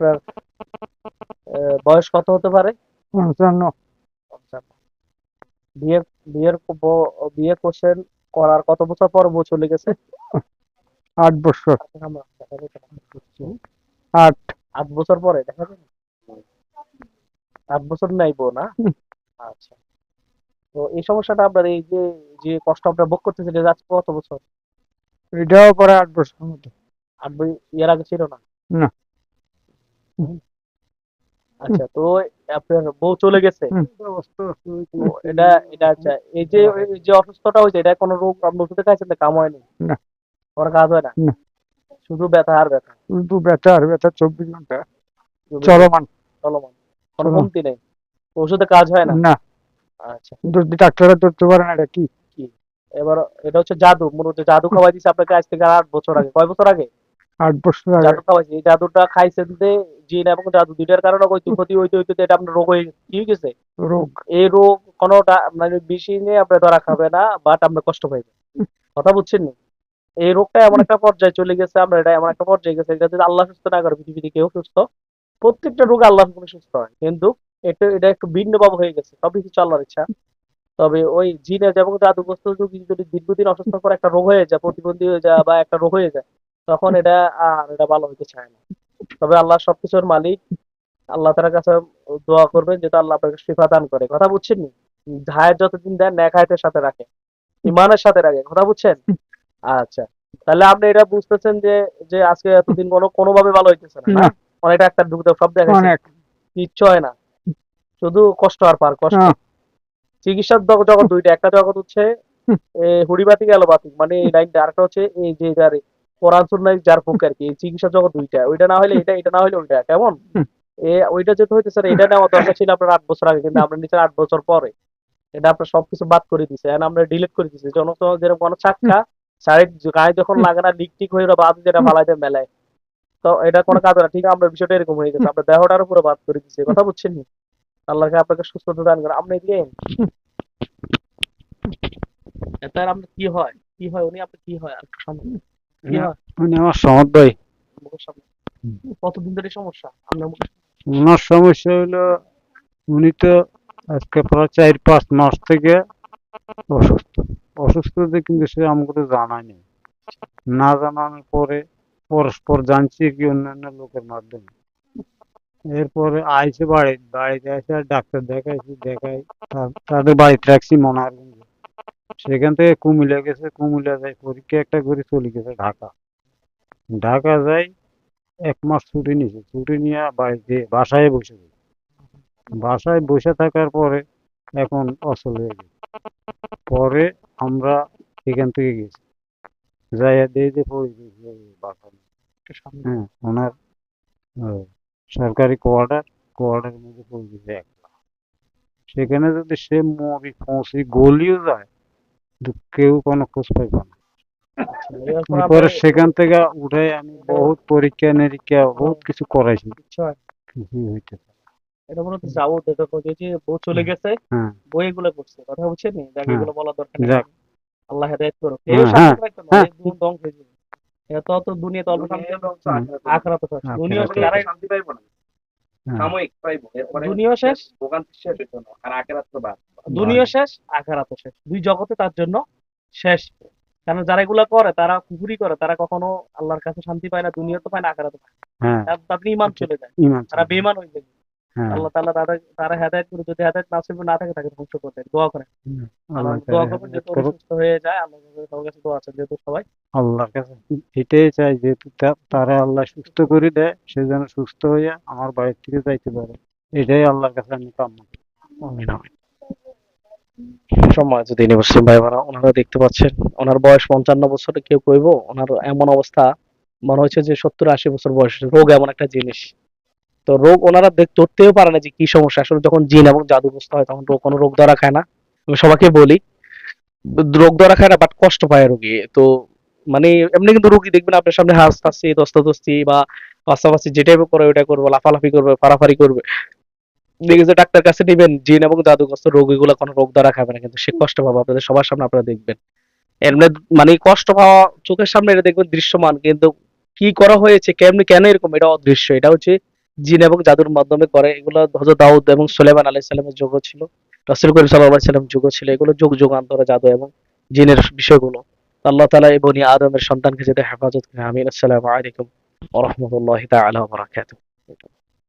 আপনার বয়স কত হতে পারে? পঞ্চান্ন। বিয়ে বিয়ের বিয়ে করছেন করার কত বছর পর বউ চলে গেছে? আট বছর। আট আট বছর পরে দেখা যাবে আট বছর নাই বউ না? আচ্ছা। তো এই সমস্যাটা আপনার এই যে যে কষ্ট আপনার ভোগ করতেছেন এটা আজকে কত বছর? এটাও পরে আট বছর মতো। আট এর আগে ছিল না? না। আচ্ছা তো আপনার বউ চলে গেছে? এটা এটা আচ্ছা এই যে এই যে অসুস্থতা হয়েছে এটা কোনো রোগ আপনি ওষুধে খাইছেন কাম হয়নি? না। কোনো কাজ হয় না। শুধু ব্যথা আর ব্যথা? শুধু ব্যথা আর ব্যথা চব্বিশ ঘণ্টা। চলমান। চলমান। কোনো। কমতি নেই? ওষুধে কাজ হয় না? না। আচ্ছা। ডাক্তাররা ধরতে পারে না এটা কি? এবার এটা হচ্ছে জাদু মনে হচ্ছে জাদু খাওয়াই দিচ্ছে আপনাকে আজ থেকে আট বছর আগে। কয় বছর আগে? আট বছর আগে। জাদু খাওয়াইছে এই জাদুটা খাইছেন যে জিন এবং জাদু দুইটার কারণে হয়তো ক্ষতি হইতে হইতে এটা আপনার রোগ হয়ে কি হয়ে গেছে? রোগ। এই রোগ কোনোটা মানে বেশি নিয়ে আপনার ধরা খাবে না বাট কষ্ট কথা বুঝছেন নি? এই রোগটা এমন একটা পর্যায়ে চলে গেছে আমরা এটা এমন একটা পর্যায়ে গেছে এটা যদি আল্লাহ সুস্থ না করে পৃথিবীতে কেউ সুস্থ প্রত্যেকটা রোগ আল্লাহ করে সুস্থ হয়। কিন্তু এটা এটা একটু ভিন্ন ভিন্নভাবে হয়ে গেছে সবই কিছু আল্লাহর ইচ্ছা। তবে ওই জিনে যেমন জাদুগ্রস্ত রোগী যদি দীর্ঘদিন অসুস্থ করে একটা রোগ হয়ে যায় প্রতিবন্ধী হয়ে যায় বা একটা রোগ হয়ে যায় তখন এটা আর এটা ভালো হইতে চায় না তবে আল্লাহ সবকিছুর মালিক আল্লাহ তার কাছে দোয়া করবেন যেটা আল্লাহ আপনাকে শিফা দান করে কথা বুঝছেন নি ধায়ের যতদিন দেন ন্যাক হায়াতের সাথে রাখে ইমানের সাথে রাখে কথা বুঝছেন আচ্ছা তাহলে আপনি এটা বুঝতেছেন যে যে আজকে এতদিন কোনো কোনোভাবে ভালো হইতেছে না না? না। অনেক ডাক্তার ঢুকতে সব দেখা কিচ্ছু হয় না শুধু কষ্ট আর পার কষ্ট হ্যাঁ। চিকিৎসার জগ- জগৎ দুইটা একটা জগৎ হচ্ছে। এ, হুড়িবাতিক অ্যালোপ্যাথিক মানে এই লাইনটা আরেকটা হচ্ছে এই যে যার কোরআন সুন্নাহ যার পক্ষে আর কি এই চিকিৎসার জগৎ দুইটা। ওইটা না হলে এটা এটা না হলে ওইটা কেমন? এ ওইটা যেতে হইতেছে না, এটা নেওয়া দরকার ছিল আপনার আট বছর আগে কিন্তু নিচে আট বছর পরে। এটা আপনার সবকিছু বাদ করে দিছে আমরা ডিলিট করে দিছি। যেরকম কোনো চাক্কা শারীরিক গায়ে যখন লাগে না লিক টিক হয়ে বাদ যেটা ফালাই দেয় মেলায়। তো এটা কোনো কাজ না ঠিক আছে, আমরা বিষয়টা এরকম হয়ে গেছে। আপনার দেহটার উপরে বাদ করে দিছে কথা বুঝছেন নি? আল্লাহকে আপনাকে সুস্থতা দান করে আপনি দিলেন তার আপনার কি হয়? কি হয়? উনি আপনার কি হয়? আর সামনে হয় কতদিন ধরে সমস্যা? ওনার সমস্যা হলো উনি তো আজকে প্রায় চার পাঁচ মাস থেকে অসুস্থ। অসুস্থ কিন্তু সে আমাকে তো জানায়নি না জানানোর পরে পরস্পর জানছি কি অন্যান্য লোকের মাধ্যমে। এরপরে আইসে বাড়ি বাড়িতে এসে আর ডাক্তার দেখাইছি দেখাই তাদের বাড়িতে রাখছি মনারগঞ্জে সেখান থেকে কুমিল্লা গেছে কুমিল্লা যাই পরীক্ষা একটা করে চলে গেছে ঢাকা। ঢাকা যাই এক মাস ছুটি নিয়েছে ছুটি নিয়ে বাসায় বসে বাসায় বসে থাকার পরে এখন অচল হয়ে গেছে। পরে আমরা এখান থেকে গেছি। যাইয়া দিয়ে যে হ্যাঁ ওনার সরকারি কোয়ার্টার কোয়ার্টারের মধ্যে পড়ে গেছে একলা। সেখানে যদি সে মরি পৌঁছে গলিও যায় কিন্তু কেউ কোনো খোঁজ পাইব না। এরপরে আপনি- সেখান থেকে উঠে আমি বহুত পরীক্ষা নিরীক্ষা বহুত কিছু করাইছি। হয় না। কিছুই হইতেছে এটা হচ্ছে দেখো যে যে বউ চলে গেছে বই এগুলো করছে কথা বুঝছেন নি? যাকে হ্যাঁ। এগুলো বলা দরকার নেই। আল্লাহ হেদায়েত করো হ্যাঁ, কেউ শান্তি না। দুন ধ্বংস যাবে। এত তো দুনিয়াতে অল্প শান্তি আখরাত দুনিয়া শেষ। যারাই শান্তি পাইবো না। সাময়িক পাইবো। এরপরে দুনিয়া শেষ। ভোগান শেষ হইতো না আর আখেরাত তো বাদ। দুনিয়া শেষ আখেরাত শেষ। দুই জগতে তার জন্য শেষ। কারণ যারা এগুলা করে তারা কুহুরি করে তারা কখনো আল্লাহর কাছে শান্তি পায় না দুনিয়া তো পায় না আখেরাতে পায় না। হ্যাঁ। তার- তাদের ইমান চলে যায়। তারা। বেমান হয়ে যায়। হ্যাঁ। আল্লাহ তাআলা তারা তারা হেদায়েত করে যদি হেদায়েত নাসিব না থাকে তাকে ধ্বংস করে দেয়। দোয়া করে আল্লাহ দোয়া করবেন যেহেতু সুস্থ হয়ে যায় আল্লাহ সবার কাছে দোয়া আছে যেহেতু সবাই। আল্লাহর কাছে এটাই চাই যেহেতু তা- তারা আল্লাহ সুস্থ করে দেয় সে যেন সুস্থ হয়ে আমার বাড়ির থেকে যাইতে পারে। এটাই আল্লাহর কাছে আমি কাম্য যদি মুসলিম ভাই ওনারা দেখতে পাচ্ছেন, ওনার বয়স পঞ্চান্ন বছরে, কেউ কইব ওনার এমন অবস্থা, মনে হচ্ছে যে সত্তর আশি বছর বয়স রোগ এমন একটা জিনিস। তো রোগ ওনারা ধরতেও পারে না যে কি সমস্যা। আসলে যখন জিন এবং জাদুগ্রস্ত হয়, তখন কোনো রোগ ধরা খায় না। আমি সবাইকে বলি, রোগ ধরা খায় না বাট কষ্ট পায় রোগী। তো মানে এমনি কিন্তু রোগী দেখবেন, আপনার সামনে হাস হাসতাছি দস্তাদস্তি বা পাশাপাশি যেটাই করে ওটা করবে, লাফালাফি করবে, ফাড়াফাড়ি করবে। দেখে যে ডাক্তার কাছে নেবেন, জিন এবং জাদুগ্রস্ত রোগীগুলো কোনো রোগ দ্বারা খাবে না, কিন্তু সে কষ্ট পাবে। আপনাদের সবার সামনে আপনারা দেখবেন। এমনি মানে কষ্ট পাওয়া চোখের সামনে এটা দেখবেন দৃশ্যমান, কিন্তু কি করা হয়েছে, কেমনি, কেন এরকম? এটা অদৃশ্য। এটা হচ্ছে জিন এবং জাদুর মাধ্যমে করে। এগুলো হযরত দাউদ এবং সুলাইমান আলাইহিস সালামের যুগ ছিল, রাসূল করিম আলাইহি সাল্লাম যুগ ছিল। এগুলো যুগ যুগান্তরে জাদু এবং জিনের বিষয়গুলো। আল্লাহ তাআলা এই বনি আদমের সন্তানকে যাতে হেফাজত আমিন। আসসালামু আলাইকুম রাহমাতুল্লাহি ওয়া বারাকাতুহু।